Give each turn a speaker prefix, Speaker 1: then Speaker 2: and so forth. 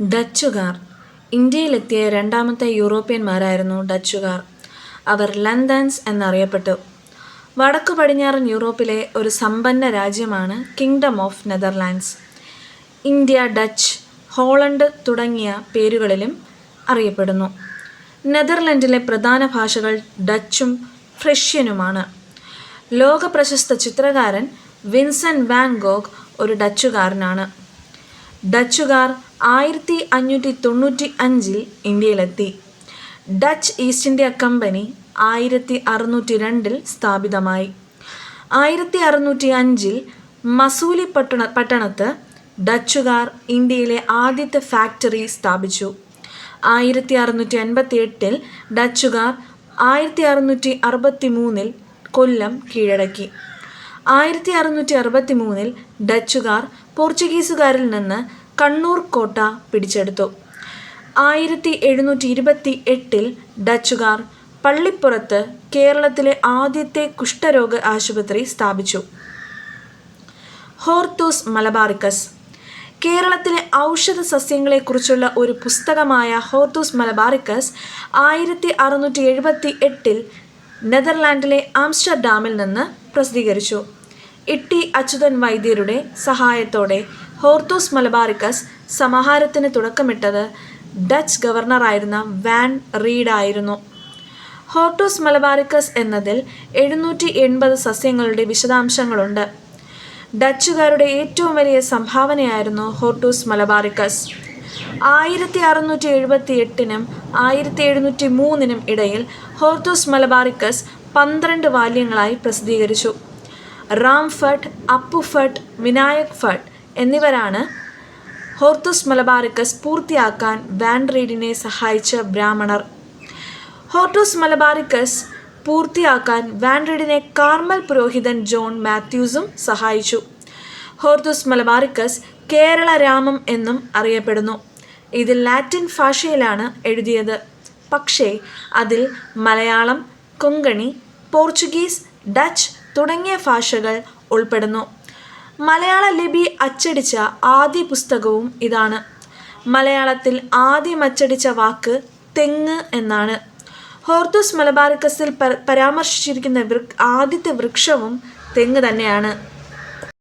Speaker 1: ഡച്ചുകാർ ഇന്ത്യയിലെത്തിയ രണ്ടാമത്തെ യൂറോപ്യന്മാരായിരുന്നു ഡച്ചുകാർ. അവർ ലന്തൻസ് എന്നറിയപ്പെട്ടു. വടക്കു പടിഞ്ഞാറൻ യൂറോപ്പിലെ ഒരു സമ്പന്ന രാജ്യമാണ് kingdom of Netherlands. India Dutch, Holland തുടങ്ങിയ പേരുകളിലും അറിയപ്പെടുന്നു. നെതർലൻഡിലെ പ്രധാന ഭാഷകൾ ഡച്ചും ഫ്രഷ്യനുമാണ്. ലോക പ്രശസ്ത ചിത്രകാരൻ വിൻസൻ വാൻ ഗോഗ് ഒരു ഡച്ചുകാരനാണ്. ഡച്ചുകാർ ആയിരത്തി അഞ്ഞൂറ്റി തൊണ്ണൂറ്റി അഞ്ചിൽ ഇന്ത്യയിലെത്തി. ഡച്ച് ഈസ്റ്റ് ഇന്ത്യ കമ്പനി ആയിരത്തി അറുന്നൂറ്റി രണ്ടിൽ സ്ഥാപിതമായി. ആയിരത്തി അറുന്നൂറ്റി അഞ്ചിൽ മസൂലി പട്ടണ പട്ടണത്ത് ഡച്ചുകാർ ഇന്ത്യയിലെ ആദ്യത്തെ ഫാക്ടറി സ്ഥാപിച്ചു. ആയിരത്തി അറുന്നൂറ്റി അൻപത്തി എട്ടിൽ ഡച്ചുകാർ ആയിരത്തി അറുന്നൂറ്റി അറുപത്തി മൂന്നിൽ കൊല്ലം കീഴടക്കി. ആയിരത്തി അറുന്നൂറ്റി അറുപത്തി മൂന്നിൽ ഡച്ചുകാർ പോർച്ചുഗീസുകാരിൽ നിന്ന് കണ്ണൂർ കോട്ട പിടിച്ചെടുത്തു. ആയിരത്തി എഴുന്നൂറ്റി ഇരുപത്തി എട്ടിൽ ഡച്ചുകാർ പള്ളിപ്പുറത്ത് കേരളത്തിലെ ആദ്യത്തെ കുഷ്ഠരോഗ ആശുപത്രി സ്ഥാപിച്ചു. ഹോർത്തൂസ് മലബാറിക്കസ് കേരളത്തിലെ ഔഷധ സസ്യങ്ങളെക്കുറിച്ചുള്ള ഒരു പുസ്തകമായ ഹോർത്തൂസ് മലബാറിക്കസ് ആയിരത്തി അറുന്നൂറ്റി എഴുപത്തി എട്ടിൽ നെതർലാൻഡിലെ ആംസ്റ്റർഡാമിൽ നിന്ന് പ്രസിദ്ധീകരിച്ചു. ഇട്ടി അച്യുതൻ വൈദ്യരുടെ സഹായത്തോടെ ഹോർത്തൂസ് മലബാറിക്കസ് സമാഹാരത്തിന് തുടക്കമിട്ടത് ഡച്ച് ഗവർണറായിരുന്ന വാൻ റീഡ് ആയിരുന്നു ഹോർട്ടൂസ് മലബാറിക്കസ് എന്നതിൽ എഴുന്നൂറ്റി എൺപത് സസ്യങ്ങളുടെ വിശദാംശങ്ങളുണ്ട്. ഡച്ചുകാരുടെ ഏറ്റവും വലിയ സംഭാവനയായിരുന്നു ഹോർട്ടൂസ് മലബാറിക്കസ്. ആയിരത്തി അറുന്നൂറ്റി എഴുപത്തി എട്ടിനും ആയിരത്തി എഴുന്നൂറ്റി മൂന്നിനും ഇടയിൽ ഹോർത്തൂസ് മലബാറിക്കസ് പന്ത്രണ്ട് വാല്യങ്ങളായി പ്രസിദ്ധീകരിച്ചു. റാംഫട്ട്, അപ്പുഫട്ട്, വിനായക് ഫട്ട് എന്നിവരാണ് ഹോർത്തൂസ് മലബാറിക്കസ് പൂർത്തിയാക്കാൻ വാൻ റീഡിനെ സഹായിച്ച ബ്രാഹ്മണർ. ഹോർത്തൂസ് മലബാറിക്കസ് പൂർത്തിയാക്കാൻ വാൻ റീഡിനെ കാർമൽ പുരോഹിതൻ ജോൺ മാത്യൂസും സഹായിച്ചു. ഹോർത്തൂസ് മലബാറിക്കസ് കേരള രാമം എന്നും അറിയപ്പെടുന്നു. ഇത് ലാറ്റിൻ ഭാഷയിലാണ് എഴുതിയത്. പക്ഷേ അതിൽ മലയാളം, കൊങ്കണി, പോർച്ചുഗീസ്, ഡച്ച് തുടങ്ങിയ ഭാഷകൾ ഉൾപ്പെടുന്നു. മലയാള ലിപി അച്ചടിച്ച ആദ്യ പുസ്തകവും ഇതാണ്. മലയാളത്തിൽ ആദ്യം അച്ചടിച്ച വാക്ക് തെങ്ങ് എന്നാണ്. ഹോർത്തൂസ് മലബാറിക്കസിൽ പരാമർശിച്ചിരിക്കുന്ന ആദ്യത്തെ വൃക്ഷവും തെങ്ങ് തന്നെയാണ്.